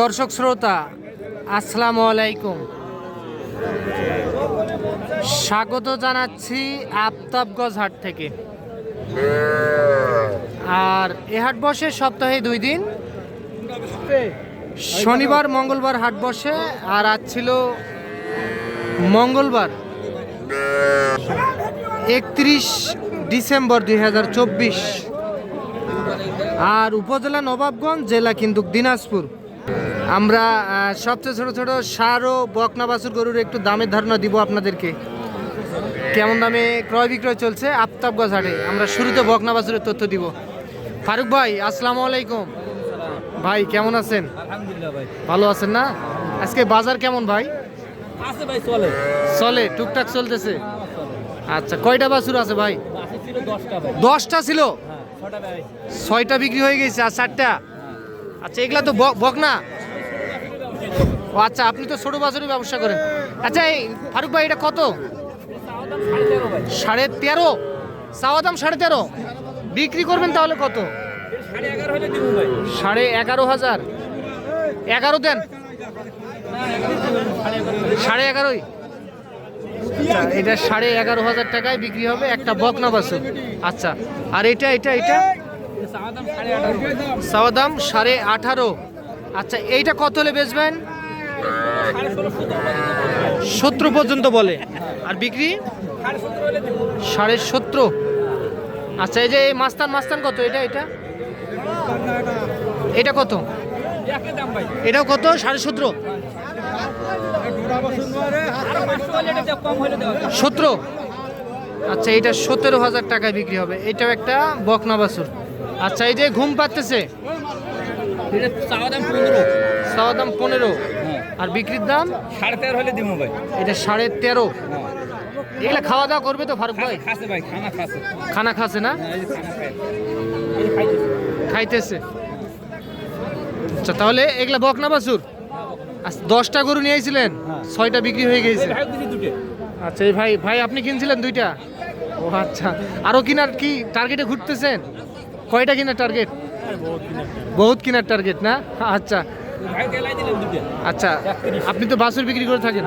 দর্শক শ্রোতা, আসসালামু আলাইকুম। স্বাগত জানাচ্ছি আফতাবগঞ্জ হাট থেকে। আর এ হাট বসে সপ্তাহে দুই দিন। শনিবার, মঙ্গলবার হাট বসে, আর আজ ছিল মঙ্গলবার, একত্রিশ ডিসেম্বর দুই হাজার চব্বিশ। আর উপজেলা নবাবগঞ্জ জেলা কিন্তু দিনাজপুর। আমরা সবচেয়ে ছোট ছোট সার ও বকনা বাছুর গরুর একটু দামের ধারণা দিব আপনাদেরকে। কেমন দামে ক্রয় বিক্রয় চলছে? আফতাবগঞ্জ হাটে। আমরা শুরুতে বকনা বাছুরের তথ্য দিব। ফারুক ভাই আসসালামু আলাইকুম। ভাই কেমন আছেন? ভালো আছেন না? আজকে বাজার কেমন ভাই? ভাই চলে। চলে টুকটাক চলতেছে। আচ্ছা কয়টা বাছুর আছে ভাই? দশটা ছিল? হ্যাঁ ছয়টা বিক্রি হয়ে গেছে আর চারটা? আচ্ছা এগুলা তো বক বকনা? ও আচ্ছা আপনি তো ছোট বাজারের ব্যবসা করেন। আচ্ছা এই ফারুক ভাই, এটা কত? সাড়ে তেরো? চাওয়া দাম সাড়ে তেরো? বিক্রি করবেন তাহলে কত? সাড়ে এগারো হাজার। এগারো দেন। সাড়ে এগারোই? আচ্ছা এটা সাড়ে এগারো হাজার টাকায় বিক্রি হবে একটা বকনা বাসু আচ্ছা আর এটা এটা এটা? দাম সাড়ে আঠারো। আচ্ছা এইটা কত হলে বেচবেন? সতেরো পর্যন্ত বলে। আর বিক্রি? সাড়ে সতেরো আচ্ছা এই যে এই মাস্তান মাস্তান কত? এটা এটা? এটা কত? এটাও কত? সাড়ে সতেরো সতেরো? আচ্ছা এটা সতেরো হাজার টাকায় বিক্রি হবে। এটাও একটা বকনা বাছুর। আচ্ছা এই যে ঘুম পাচ্ছে এটা চাওয়া দাম পনেরো। হ্যাঁ। আর বিক্রির দাম? সাড়ে তেরো হলে দিব ভাই। এটা সাড়ে তেরো। এগুলো খাওয়া দাওয়া করবে তো ফারুক ভাই? খাসে ভাই খানা খাসে। খানা না? হ্যাঁ খাইতেছে। আচ্ছা তাহলে এগুলা বকনা বাছুর? আচ্ছা দশটা গরু নিয়ে আইছিলেন। ছয়টা বিক্রি হয়ে গেছে। আচ্ছা এই ভাই ভাই আপনি কিনছিলেন দুইটা? ও আচ্ছা। আরও কিনার কি টার্গেটে ঘুরতেছেন? কয়টা কিনার টার্গেট বহুত কিনার টার্গেট না? আচ্ছা। আচ্ছা আপনি তো বাছুর বিক্রি করে থাকেন।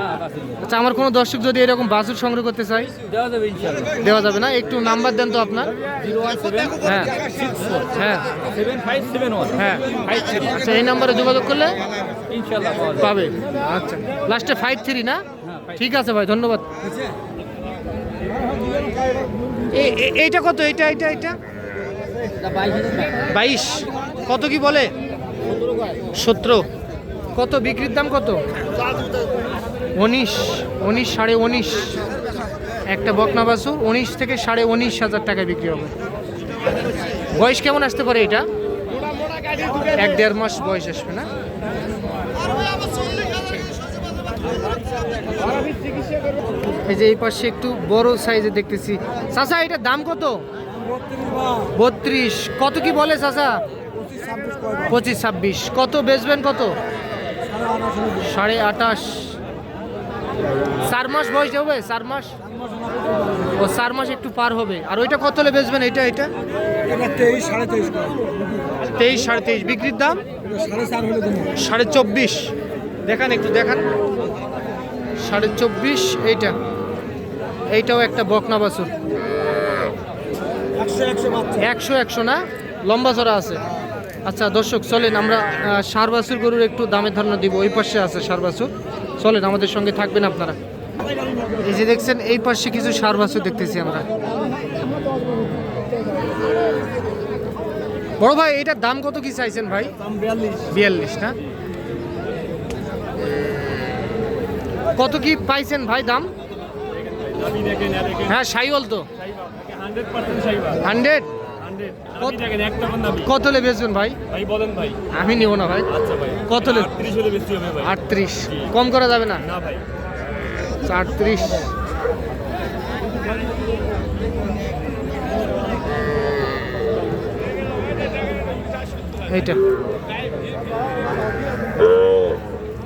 আচ্ছা আমার কোনো দর্শক যদি এরকম বাছুর সংগ্রহ করতে চাই দেওয়া যাবে না? একটু নাম্বার দেন তো আপনার। হ্যাঁ। হ্যাঁ। হ্যাঁ। আচ্ছা এই নাম্বারে যোগাযোগ করলে পাবে। আচ্ছা লাস্টে ফাইভ থ্রি না? ঠিক আছে ভাই, ধন্যবাদ। এইটা কত? এইটা এইটা এইটা? বাইশ। কত কি বলে? সতেরো। কত? বিক্রির দাম কত? উনিশ। উনিশ সাড়ে উনিশ। একটা বকনা বাসু উনিশ থেকে সাড়ে উনিশ হাজার টাকায় বিক্রি হবে। বয়স কেমন আসতে পারে এটা? এক দেড় মাস বয়স আসবে না? এই যে এই পাশে একটু বড় সাইজে দেখতেছি। চাচা এটার দাম কত? বত্রিশ। কত কি বলে চাচা? পঁচিশ ছাব্বিশ। কত বেচবেন কত? সাড়ে আঠাশ। চার মাস বয়স হবে? চার মাস? ও, চার মাস একটু পার হবে। আর ওইটা কত হলে বেচবেন এটা এটা তেইশ, সাড়ে তেইশ। তেইশ সাড়ে তেইশ বিক্রির দাম? সাড়ে চব্বিশ। দেখান একটু, দেখান। সাড়ে চব্বিশ, এইটা। এইটাও একটা বকনা বাছুর। একশো একশো না? লম্বা চড়া আছে। আচ্ছা দর্শক চলেন আমরা বাছুর গরুর একটু দামের ধারণা দিব। ওই পাশে আছে বাছুর চলেন আমাদের সঙ্গে থাকবেন আপনারা। এই যে দেখছেন এই পাশে কিছু বাছুর দেখতেছি আমরা। বড় ভাই এটার দাম কত কি চাইছেন ভাই? বিয়াল্লিশ। বিয়াল্লিশ না? কত কি পাইছেন ভাই দাম? হ্যাঁ সাইওয়াল তো। হান্ড্রেড কত- লে বেচবেন ভাই? ভাই বলেন ভাই। আমি নিব না ভাই। আচ্ছা ভাই কত লে আটত্রিশ হলে বেশি হবে ভাই। আটত্রিশ। কম করা যাবে না? না ভাই। আটত্রিশ। এইটা।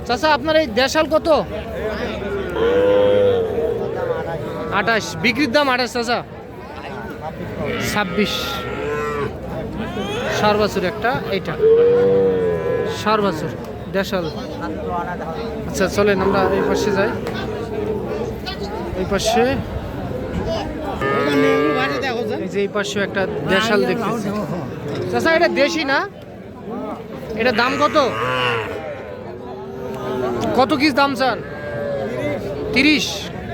চাচা আপনার এই দেশাল কত? আঠাশ। বিক্রির দাম আঠাশ চাচা? ছাব্বিশ। সার একটা এইটা। সারবাছুর দেশাল। আচ্ছা চলেন আমরা এই পাশে যাই। এই পাশে। এই যে এই পাশে একটা দেশাল দেখতেছি। চাচা এটা দেশি না? এটা দাম কত? কত কি দাম চান তিরিশ।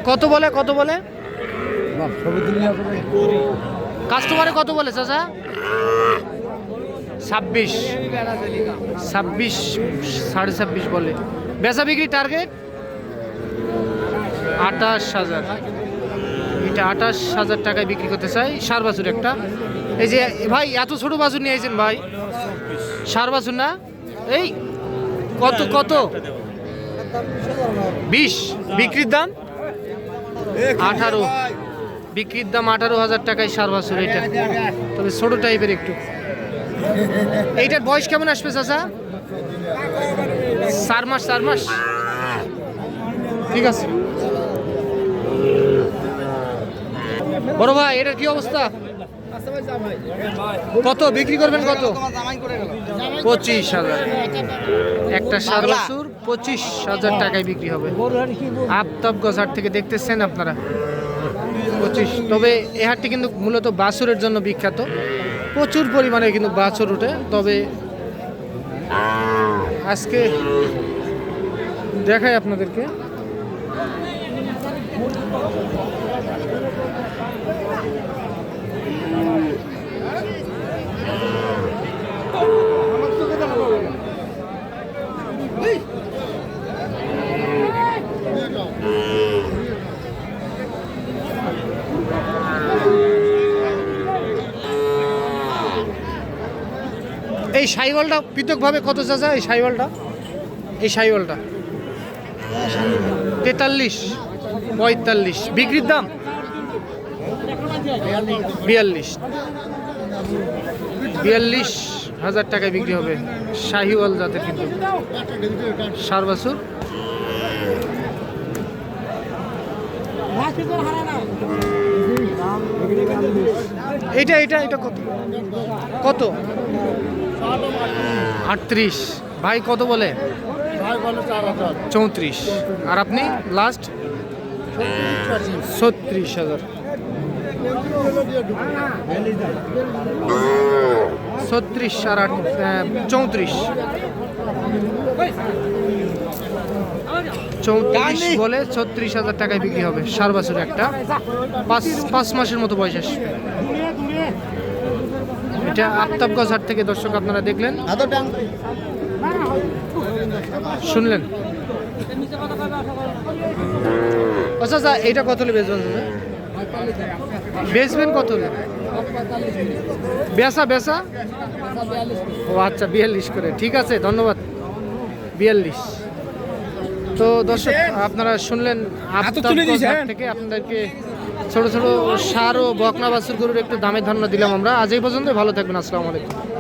কত বলে কত বলে? কাস্টমারে কত বলে চাচা? ছাব্বিশ ছাব্বিশ, সাড়ে ছাব্বিশ বলে। বেচা বিক্রি টার্গেট আঠাশ হাজার। এটা আঠাশ হাজার টাকায় বিক্রি করতে চাই, সার বাছুর একটা। এই যে, ভাই, এত ছোট বাছুর নিয়ে আইছেন ভাই। সার বাছুর না? এই, কত কত? বিশ। বিক্রির দাম? আঠারো। বিক্রির দাম আঠারো হাজার টাকায় সার বাছুর এটা। তবে ছোট টাইপের একটু। এইটার বয়স কেমন আসবে চাচা? চার মাস চার মাস? ঠিক আছে। বড় ভাই এটার কি অবস্থা? কত? বিক্রি করবেন কত? পঁচিশ হাজার। একটা সার বাছুর পঁচিশ হাজার টাকায় বিক্রি হবে। আফতাবগঞ্জ হাট থেকে দেখতেছেন আপনারা? পঁচিশ। তবে এ হাটটি কিন্তু মূলত বাসুরের জন্য বিখ্যাত। প্রচুর পরিমাণে কিন্তু বাছর ওঠে তবে আজকে দেখাই আপনাদেরকে। এই সাইওয়ালটা, পৃথকভাবে কত চাচা এই সাইওয়ালটা? এই সাইওয়ালটা। তেতাল্লিশ, পঁয়তাল্লিশ। বিক্রির দাম? বিয়াল্লিশ। বিয়াল্লিশ হাজার টাকায় বিক্রি হবে। শাহিওয়াল জাতের কিন্তু। সার বাছুর এইটা এটা এটা কত? কত? আটত্রিশ। ভাই কত বলে? চৌত্রিশ। আর আপনি? লাস্ট ছত্রিশ হাজার। ছত্রিশ আর আট চৌত্রিশ। চৌত্রিশ বলে ছত্রিশ হাজার টাকায় বিক্রি হবে সার বছর একটা। পাঁচ পাঁচ মাসের মতো বয়স আসবে। এটা আফতাবগঞ্জ হাট থেকে দর্শক আপনারা দেখলেন। শুনলেন? আচ্ছা আচ্ছা এইটা কত হলে বেচবেন দাদা? বেচবেন কত হলে? বেচা বেচা? ও আচ্ছা বিয়াল্লিশ করে। ঠিক আছে ধন্যবাদ। বিয়াল্লিশ। তো দর্শক আপনারা শুনলেন আফতাবগঞ্জ হাট থেকে আপনাদেরকে ছোট ছোট সার ও বকনা বাছুর গরুর একটু দামের ধারণা দিলাম আমরা। আজ এই পর্যন্ত ভালো থাকবেন, আসসালামু আলাইকুম।